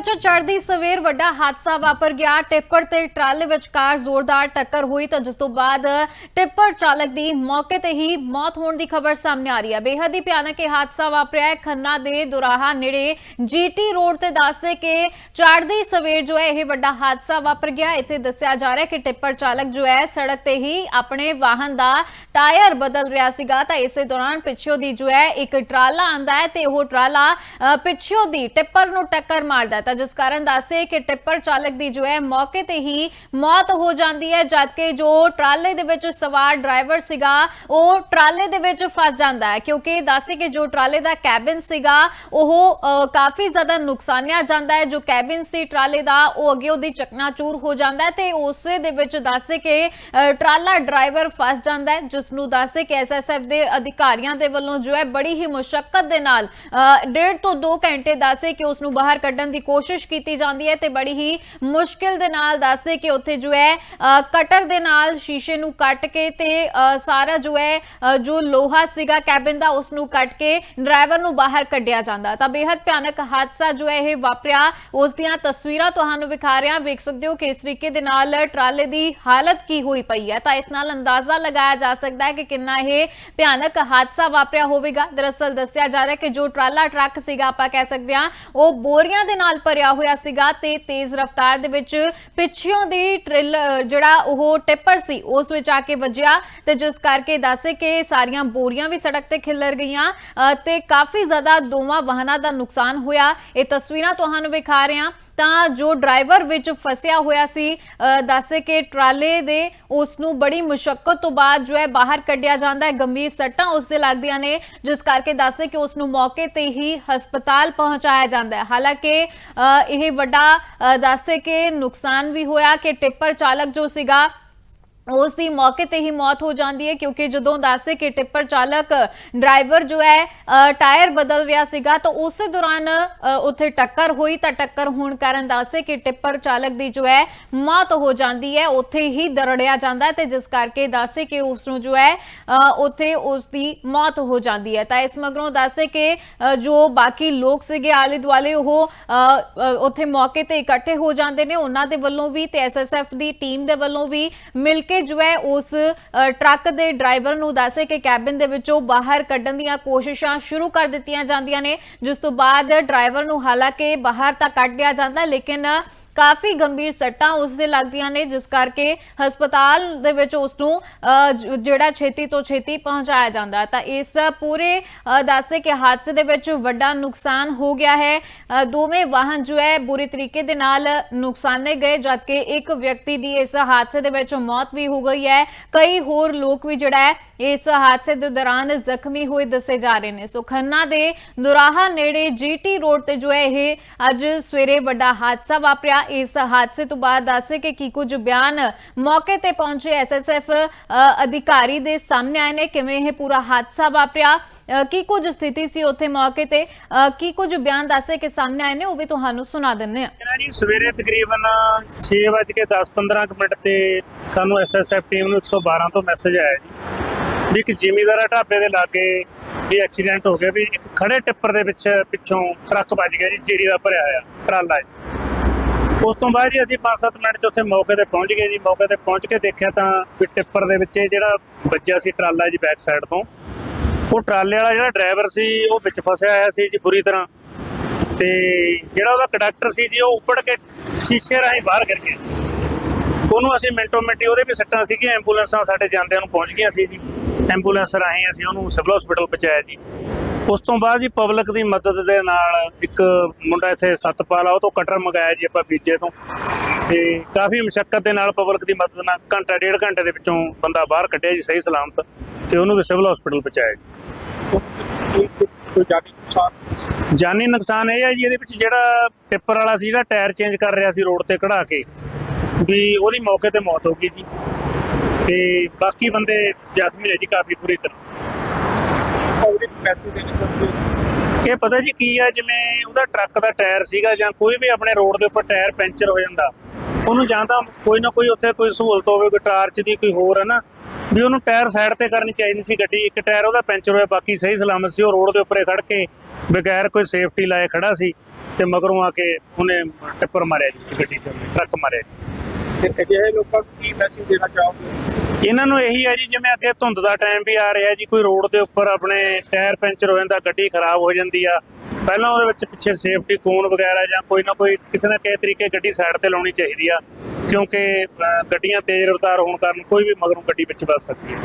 ਚ ਚੜ੍ਹਦੀ ਸਵੇਰ ਵੱਡਾ ਹਾਦਸਾ ਵਾਪਰ ਗਿਆ। ਟਿੱਪਰ ਤੇ ਟਰਾਲੇ ਵਿਚਕਾਰ ਜ਼ੋਰਦਾਰ ਟੱਕਰ ਹੋਈ ਤਾਂ ਜਿਸ ਤੋਂ ਬਾਅਦ ਟਿੱਪਰ ਚਾਲਕ ਦੀ ਮੌਕੇ ਤੇ ਹੀ ਮੌਤ ਹੋਣ ਦੀ ਖਬਰ ਸਾਹਮਣੇ ਆ ਰਹੀ ਹੈ। ਬੇਹੱਦ ਹੀ ਭਿਆਨਕ ਇਹ ਹਾਦਸਾ ਵਾਪਰਿਆ ਖੰਨਾ ਦੇ ਦੁਰਾਹਾ ਨੇੜੇ ਜੀਟੀ ਰੋਡ ਤੇ ਦੱਸਦੇ ਕਿ ਚੜ੍ਹਦੀ ਸਵੇਰ ਜੋ ਹੈ ਇਹ ਵੱਡਾ ਹਾਦਸਾ ਵਾਪਰ ਗਿਆ। ਇੱਥੇ ਦੱਸਿਆ ਜਾ ਰਿਹਾ ਕਿ ਟਿੱਪਰ ਚਾਲਕ ਜੋ ਹੈ ਸੜਕ ਤੇ ਹੀ ਆਪਣੇ ਵਾਹਨ ਦਾ ਟਾਇਰ ਬਦਲ ਰਿਹਾ ਸੀਗਾ। ਤਾਂ ਇਸੇ ਦੌਰਾਨ ਪਿੱਛੋਂ ਦੀ ਜੋ ਹੈ ਇੱਕ ਟਰਾਲਾ ਆਂਦਾ ਹੈ ਤੇ ਉਹ ਟਰਾਲਾ ਪਿੱਛੋਂ ਦੀ ਟਿੱਪਰ ਨੂੰ ਟੱਕਰ ਮਾਰਦਾ ਤਾਂ ਜਿਸ ਕਾਰਨ ਦੱਸਦੇ ਕਿ ਟਿੱਪਰ ਚਾਲਕ ਦੀ ਜੋ ਹੈ ਮੌਕੇ ਤੇ ਹੀ ਮੌਤ ਹੋ ਜਾਂਦੀ ਹੈ ਜਦਕਿ ਜੋ ਟਰਾਲੇ ਦੇ ਵਿੱਚ ਸਵਾਰ ਡਰਾਈਵਰ ਸੀਗਾ ਉਹ ਟਰਾਲੇ ਦੇ ਵਿੱਚ ਫਸ ਜਾਂਦਾ ਹੈ। ਕਿਉਂਕਿ ਦੱਸਦੇ ਕਿ ਜੋ ਟਰਾਲੇ ਦਾ ਕੈਬਿਨ ਸੀਗਾ ਉਹ ਕਾਫੀ ਜ਼ਿਆਦਾ ਨੁਕਸਾਨਿਆ ਜਾਂਦਾ ਹੈ। ਜੋ ਕੈਬਿਨ ਸੀ ਟਰਾਲੇ ਦਾ ਉਹ ਅੱਗੇ ਉਹਦੀ ਚਕਨਾਚੂਰ ਹੋ ਜਾਂਦਾ ਹੈ ਤੇ ਉਸੇ ਦੇ ਵਿੱਚ ਦੱਸਦੇ ਕਿ ਟਰਾਲਾ ਡਰਾਈਵਰ ਫਸ ਜਾਂਦਾ ਹੈ ਜਿਸ ਨੂੰ ਦੱਸਦੇ ਕਿ ਐਸਐਸਐਫ ਦੇ ਅਧਿਕਾਰੀਆਂ ਦੇ ਵੱਲੋਂ ਜੋ ਹੈ ਬੜੀ ਹੀ ਮੁਸ਼ਕਲ ਦੇ ਨਾਲ ਅ, ਡੇਢ ਤੋਂ 2 ਘੰਟੇ ਦੱਸੇ ਕਿ ਉਸ ਨੂੰ ਬਾਹਰ ਕੱਢਣ ਦੀ ਕੋਸ਼ਿਸ਼ ਕੋਸ਼ਿਸ਼ ਕੀਤੀ ਜਾਂਦੀ ਹੈ ਤੇ ਬੜੀ ਹੀ ਮੁਸ਼ਕਿਲ ਦੇ ਨਾਲ ਦੱਸਦੇ ਕਿ ਉੱਥੇ ਜੋ ਹੈ ਕਟਰ ਦੇ ਨਾਲ ਸ਼ੀਸ਼ੇ ਨੂੰ ਕੱਟ ਕੇ ਤੇ ਸਾਰਾ ਜੋ ਹੈ ਜੋ ਲੋਹਾ ਸੀਗਾ, ਕੈਬਿਨ ਦਾ, ਉਸ ਨੂੰ ਕੱਟ ਕੇ ਡਰਾਈਵਰ ਨੂੰ ਬਾਹਰ ਕੱਢਿਆ ਜਾਂਦਾ। ਤਾਂ ਬੇहद ਭਿਆਨਕ ਹਾਦਸਾ ਜੋ ਹੈ, ਇਹ ਵਾਪਰਿਆ। ਉਸ ਦੀਆਂ ਤਸਵੀਰਾਂ ਤੁਹਾਨੂੰ ਵਿਖਾ ਰਿਹਾ। ਵੇਖ ਸਕਦੇ ਹੋ ਕਿ ਇਸ ਤਰੀਕੇ ਦੇ ਨਾਲ ਟਰਾਲੇ ਦੀ ਹਾਲਤ ਕੀ ਹੋਈ ਪਈ ਹੈ। ਤਾਂ ਇਸ ਨਾਲ ਅੰਦਾਜ਼ਾ ਲਗਾਇਆ ਜਾ ਸਕਦਾ ਹੈ ਕਿ ਕਿੰਨਾ ਇਹ ਭਿਆਨਕ ਹਾਦਸਾ ਵਾਪਰਿਆ ਹੋਵੇਗਾ। ਦਰਅਸਲ ਦੱਸਿਆ ਜਾ ਰਿਹਾ ਕਿ ਜੋ ਟਰਾਲਾ ਟਰੱਕ ਸੀਗਾ, ਆਪਾਂ ਕਹਿ ਸਕਦੇ ਹਾਂ, ਉਹ ਬੋਰੀਆਂ ਦੇ ਨਾਲ ਭਰਿਆ ਹੋਇਆ ਸੀਗਾ ਤੇ ਤੇਜ਼ ਰਫ਼ਤਾਰ ਦੇ ਵਿੱਚ ਪਿੱਛੋਂ ਦੀ ਟ੍ਰਿਲ ਜਿਹੜਾ ਉਹ ਟਿੱਪਰ ਸੀ ਉਸ ਵਿੱਚ ਆ ਕੇ ਵੱਜਿਆ ਤੇ ਜਿਸ ਕਰਕੇ ਦੱਸੇ ਕਿ ਸਾਰੀਆਂ ਬੋਰੀਆਂ ਵੀ ਸੜਕ ਤੇ ਖਿਲਰ ਗਈਆਂ ਅ, ਤੇ ਕਾਫੀ ਜ਼ਿਆਦਾ ਦੋਵਾਂ ਵਾਹਨਾਂ ਦਾ ਨੁਕਸਾਨ ਹੋਇਆ। ਇਹ ਤਸਵੀਰਾਂ ਤੁਹਾਨੂੰ ਵਿਖਾ ਰਹੇ। ਹਾਂ ਤਾਂ ਜੋ ਡਰਾਈਵਰ ਵਿੱਚ ਫਸਿਆ ਹੋਇਆ ਸੀ ਅ, ਦੱਸੇ ਕਿ ਟਰਾਲੇ ਦੇ ਉਸ ਨੂੰ ਬੜੀ ਮੁਸ਼ਕਲ ਤੋਂ ਬਾਅਦ ਜੋ ਹੈ ਬਾਹਰ ਕੱਢਿਆ ਜਾਂਦਾ ਹੈ। ਗੰਭੀਰ ਸੱਟਾਂ ਉਸ ਦੇ ਲੱਗਦੀਆਂ ਨੇ ਜਿਸ ਕਰਕੇ ਦੱਸੇ ਕਿ ਉਸ ਨੂੰ ਮੌਕੇ ਤੇ ਹੀ ਹਸਪਤਾਲ ਪਹੁੰਚਾਇਆ ਜਾਂਦਾ ਹੈ। ਹਾਲਾਂਕਿ ਇਹ ਵੱਡਾ ਦੱਸੇ ਕਿ ਨੁਕਸਾਨ ਵੀ ਹੋਇਆ ਕਿ ਟਿੱਪਰ ਚਾਲਕ ਜੋ ਸੀਗਾ ਉਸ ਦੀ ਮੌਕੇ ਤੇ ਹੀ ਮੌਤ ਹੋ ਜਾਂਦੀ ਹੈ, ਕਿਉਂਕਿ ਜਦੋਂ ਦੱਸੇ ਕਿ ਟਿੱਪਰ ਚਾਲਕ ਡਰਾਈਵਰ ਜੋ ਹੈ ਟਾਇਰ ਬਦਲ ਰਿਹਾ ਸੀਗਾ, ਤਾਂ ਉਸ ਦੌਰਾਨ ਉੱਥੇ ਟੱਕਰ ਹੋਈ। ਤਾਂ ਟੱਕਰ ਹੋਣ ਕਾਰਨ ਦੱਸੇ ਕਿ ਟਿੱਪਰ ਚਾਲਕ ਦੀ ਜੋ ਹੈ, ਮੌਤ ਹੋ ਜਾਂਦੀ ਹੈ, ਉੱਥੇ ਹੀ ਦਰੜਿਆ ਜਾਂਦਾ ਤੇ ਜਿਸ ਕਰਕੇ ਦੱਸੇ ਕਿ ਉਸ ਨੂੰ ਜੋ ਹੈ ਉੱਥੇ ਉਸ ਦੀ ਮੌਤ ਹੋ ਜਾਂਦੀ ਹੈ। ਤਾਂ ਇਸ ਮਗਰੋਂ ਦੱਸੇ ਕਿ ਜੋ ਬਾਕੀ ਲੋਕ ਸੀਗੇ ਆਲੇ ਦੁਆਲੇ, ਉਹ ਉੱਥੇ ਮੌਕੇ ਤੇ ਇਕੱਠੇ ਹੋ ਜਾਂਦੇ ਨੇ। ਉਹਨਾਂ ਦੇ ਵੱਲੋਂ ਵੀ ਤੇ ਐਸਐਸਐਫ ਦੀ ਟੀਮ ਦੇ ਵੱਲੋਂ ਵੀ ਮਿਲ ਕੇ ਜੋ ਹੈ ਉਸ ਟਰੱਕ ਦੇ ਡਰਾਈਵਰ ਨੂੰ ਦੱਸੇ ਕਿ ਕੈਬਿਨ ਦੇ ਵਿੱਚੋਂ ਬਾਹਰ ਕੱਢਣ ਦੀਆਂ ਕੋਸ਼ਿਸ਼ਾਂ ਸ਼ੁਰੂ ਕਰ ਦਿੱਤੀਆਂ ਜਾਂਦੀਆਂ ਨੇ, ਜਿਸ ਤੋਂ ਬਾਅਦ ਡਰਾਈਵਰ ਨੂੰ ਹਾਲਾਂਕਿ ਬਾਹਰ ਤਾਂ ਕੱਢ ਲਿਆ ਜਾਂਦਾ, ਲੇਕਿਨ ਕਾਫੀ ਗੰਭੀਰ ਸੱਟਾਂ ਉਸ ਦੇ ਲੱਗਦੀਆਂ ਨੇ, ਜਿਸ ਕਰਕੇ ਹਸਪਤਾਲ ਦੇ ਵਿੱਚ ਉਸ ਨੂੰ ਜਿਹੜਾ ਛੇਤੀ ਤੋਂ ਛੇਤੀ ਪਹੁੰਚਾਇਆ ਜਾਂਦਾ ਤਾਂ ਇਸ ਪੂਰੇ ਦੱਸੇ ਕਿ ਹਾਦਸੇ ਦੇ ਵਿੱਚ ਵੱਡਾ ਨੁਕਸਾਨ ਹੋ ਗਿਆ ਹੈ। ਦੋਵੇਂ ਵਾਹਨ ਜੋ ਹੈ, ਬੁਰੀ ਤਰੀਕੇ ਦੇ ਨਾਲ ਨੁਕਸਾਨੇ ਗਏ, ਜਦਕਿ ਇੱਕ ਵਿਅਕਤੀ ਦੀ ਇਸ ਹਾਦਸੇ ਦੇ ਵਿੱਚ ਮੌਤ ਵੀ ਹੋ ਗਈ ਹੈ। ਕਈ ਹੋਰ ਲੋਕ ਵੀ ਜਿਹੜਾ ਹੈ, ਇਸ ਹਾਦਸੇ ਦੇ ਦੌਰਾਨ ਜ਼ਖਮੀ ਹੋਏ ਦੱਸੇ ਜਾ ਰਹੇ ਨੇ। ਸੋ ਖੰਨਾ ਦੇ ਦੁਰਾਹਾ ਨੇੜੇ ਜੀਟੀ ਰੋਡ ਤੇ ਜੋ ਹੈ, ਇਹ ਅੱਜ ਸਵੇਰੇ ਵੱਡਾ ਹਾਦਸਾ ਵਾਪਰਿਆ। ਇਸ ਹਾਦਸੇ ਤੋਂ ਬਾਅਦ ਦੱਸੇ ਕਿ ਕੀ ਕੁਝ ਬਿਆਨ ਮੌਕੇ ਤੇ ਪਹੁੰਚੇ ਐਸਐਸਐਫ ਅਧਿਕਾਰੀ ਦੇ ਸਾਹਮਣੇ ਆਏ ਨੇ, ਕਿਵੇਂ ਇਹ ਪੂਰਾ ਹਾਦਸਾ ਵਾਪਰਿਆ ਕੀ ਕੁਝ ਸਥਿਤੀ ਸੀ ਉੱਥੇ ਮੌਕੇ ਤੇ ਕੀ ਕੁਝ ਬਿਆਨ ਦੱਸੇ ਕਿ ਸਾਹਮਣੇ ਆਏ ਨੇ, ਉਹ ਵੀ ਤੁਹਾਨੂੰ ਸੁਣਾ ਦਿੰਨੇ ਆ ਜੀ, ਸਵੇਰੇ ਤਕਰੀਬਨ 6:10-15 ਮਿੰਟ ਤੇ ਸਾਨੂੰ ਐਸਐਸਐਫ ਟੀਮ ਨੂੰ 112 ਤੋਂ ਮੈਸੇਜ ਆਇਆ ਜੀ, ਵੀ ਇੱਕ ਜ਼ਿਮੀਦਾਰਾ ਢਾਬੇ ਦੇ ਲਾਗੇ ਇਹ ਐਕਸੀਡੈਂਟ ਹੋ ਗਿਆ, ਵੀ ਇੱਕ ਖੜੇ ਟਿੱਪਰ ਦੇ ਵਿੱਚ ਪਿੱਛੋਂ ਟਰੱਕ ਵੱਜ ਗਿਆ ਜੀ, ਜੀਰੀ ਦਾ ਭਰਿਆ ਹੋਇਆ ਟਰਾਲਾ ਜੀ। ਉਸ ਤੋਂ ਬਾਅਦ ਜੀ ਅਸੀਂ 5-7 ਮਿੰਟ 'ਚ ਉੱਥੇ ਮੌਕੇ ਤੇ ਪਹੁੰਚ ਗਏ ਜੀ। ਮੌਕੇ ਤੇ ਪਹੁੰਚ ਕੇ ਦੇਖਿਆ ਤਾਂ ਵੀ ਟਿੱਪਰ ਦੇ ਵਿੱਚ ਇਹ ਜਿਹੜਾ ਵੱਜਿਆ ਸੀ ਟਰਾਲਾ ਜੀ ਬੈਕ ਸਾਈਡ ਤੋਂ। ਉਹ ਟਰਾਲੇ ਵਾਲਾ ਜਿਹੜਾ ਡਰਾਈਵਰ ਸੀ, ਉਹ ਵਿੱਚ ਫਸਿਆ ਹੋਇਆ ਸੀ ਜੀ ਬੁਰੀ ਤਰ੍ਹਾਂ। ਤੇ ਜਿਹੜਾ ਉਹਦਾ ਕੰਡਕਟਰ ਸੀ ਜੀ, ਉਹ ਉੱਪੜ ਕੇ ਸ਼ੀਸ਼ੇ ਰਾਹੀਂ ਬਾਹਰ ਗਿਰ ਗਿਆ। ਉਹਨੂੰ ਅਸੀਂ ਮਿੰਟੋ ਮਿੰਟੀ ਉਹਦੇ ਵੀ ਸੱਟਾਂ ਸੀਗੀਆਂ, ਐਂਬੂਲੈਂਸਾਂ ਸਾਡੇ ਜਾਂਦਿਆਂ ਨੂੰ ਪਹੁੰਚ ਗਈਆਂ ਸੀ ਜੀ। ਐਂਬੂਲੈਂਸ ਰਾਹੀਂ ਅਸੀਂ ਉਹਨੂੰ ਸਿਵਲ ਹਸਪੀਟਲ ਪਹੁੰਚਾਇਆ ਜੀ। ਉਸ ਤੋਂ ਬਾਅਦ ਜੀ ਪਬਲਿਕ ਦੀ ਮਦਦ ਦੇ ਨਾਲ ਇੱਕ ਮੁੰਡਾ ਇੱਥੇ ਸਤਪਾਲ ਆ ਉਹ ਤੋਂ ਕਟਰ ਮੰਗਾਇਆ ਜੀ ਆਪਾਂ ਬੀਜੇ ਤੋਂ। ਤੇ ਕਾਫੀ ਮੁਸ਼ਕਲ ਦੇ ਨਾਲ ਪਬਲਿਕ ਦੀ ਮਦਦ ਨਾਲ ਘੰਟਾ, ਡੇਢ ਘੰਟੇ ਦੇ ਵਿੱਚੋਂ ਬੰਦਾ ਬਾਹਰ ਕੱਢਿਆ ਜੀ ਸਹੀ ਸਲਾਮਤ ਤੇ ਉਹਨੂੰ ਵੀ ਸਿਵਲ ਹਸਪੀਟਲ ਪਹੁੰਚਾਇਆ ਜੀ। ਜਾਨੀ ਨੁਕਸਾਨ ਜਾਨੀ ਨੁਕਸਾਨ ਇਹ ਹੈ ਜੀ, ਇਹਦੇ ਵਿੱਚ ਜਿਹੜਾ ਟਿੱਪਰ ਵਾਲਾ ਸੀ ਜਿਹੜਾ ਟਾਇਰ ਚੇਂਜ ਕਰ ਰਿਹਾ ਸੀ ਰੋਡ ਤੇ ਕਢਾ ਕੇ, ਵੀ ਉਹਦੀ ਮੌਕੇ ਤੇ ਮੌਤ ਹੋ ਗਈ ਜੀ। ਤੇ ਬਾਕੀ ਬੰਦੇ ਜ਼ਖਮੀ ਨੇ ਜੀ ਕਾਫੀ ਬੁਰੀ ਤਰ੍ਹਾਂ। ਪੈਸੇ ਦੇਣੇ ਚਾਹੀਦੇ ਇਹ ਪਤਾ ਜੀ ਕੀ ਹੈ ਜਿਵੇਂ ਉਹਦਾ ਟਰੱਕ ਦਾ ਟਾਇਰ ਸੀਗਾ ਜਾਂ ਕੋਈ ਵੀ ਆਪਣੇ ਰੋਡ ਦੇ ਉੱਪਰ ਟਾਇਰ ਪੈਂਚਰ ਹੋ ਜਾਂਦਾ ਉਹਨੂੰ ਜਾਂ ਤਾਂ ਕੋਈ ਨਾ ਕੋਈ ਉੱਥੇ ਕੋਈ ਸਹੂਲਤ ਹੋਵੇ ਕੋਈ ਟਾਰਚ ਦੀ ਕੋਈ ਹੋਰ ਹੈ ਨਾ ਵੀ ਉਹਨੂੰ ਟਾਇਰ ਸਾਈਡ ਤੇ ਕਰਨੀ ਚਾਹੀਦੀ ਸੀ ਗੱਡੀ ਇੱਕ ਟਾਇਰ ਉਹਦਾ ਪੈਂਚਰ ਹੋਇਆ ਬਾਕੀ ਸਹੀ ਸਲਾਮਤ ਸੀ ਉਹ ਰੋਡ ਦੇ ਉੱਪਰੇ ਖੜ ਕੇ ਬਗੈਰ ਕੋਈ ਸੇਫਟੀ ਲਾਏ ਖੜਾ ਸੀ ਤੇ ਮਗਰੋਂ ਆ ਕੇ ਉਹਨੇ ਟਿੱਪਰ ਮਾਰਿਆ ਜੀ ਗੱਡੀ ਤੇ ਟਰੱਕ ਮਾਰਿਆ ਤੇ ਅਜਿਹੇ ਲੋਕਾਂ ਨੂੰ ਕੀ ਮੈਸੇਜ ਦੇਣਾ ਚਾਹੋਗੇ? ਇਹਨਾਂ ਨੂੰ ਇਹੀ ਹੈ ਜੀ, ਜਿਵੇਂ ਅੱਗੇ ਧੁੰਦ ਦਾ ਟਾਈਮ ਵੀ ਆ ਰਿਹਾ ਜੀ, ਕੋਈ ਰੋਡ ਦੇ ਉੱਪਰ ਆਪਣੇ ਟਾਇਰ ਪੈਂਚਰ ਹੋ ਜਾਂਦਾ, ਗੱਡੀ ਖਰਾਬ ਹੋ ਜਾਂਦੀ ਆ। ਪਹਿਲਾਂ ਉਹਦੇ ਵਿੱਚ ਪਿੱਛੇ ਸੇਫਟੀ ਕੋਨ ਵਗੈਰਾ ਜਾਂ ਕੋਈ ਨਾ ਕੋਈ ਕਿਸੇ ਨਾ ਕਿਸੇ ਤਰੀਕੇ ਗੱਡੀ ਸਾਈਡ ਤੇ ਲਾਉਣੀ ਚਾਹੀਦੀ ਆ, ਕਿਉਂਕਿ ਗੱਡੀਆਂ ਤੇਜ਼ ਰਫ਼ਤਾਰ ਹੋਣ ਕਾਰਨ ਕੋਈ ਵੀ ਮਗਰੋਂ ਗੱਡੀ ਵਿੱਚ ਵੱਜ ਸਕਦੀ ਹੈ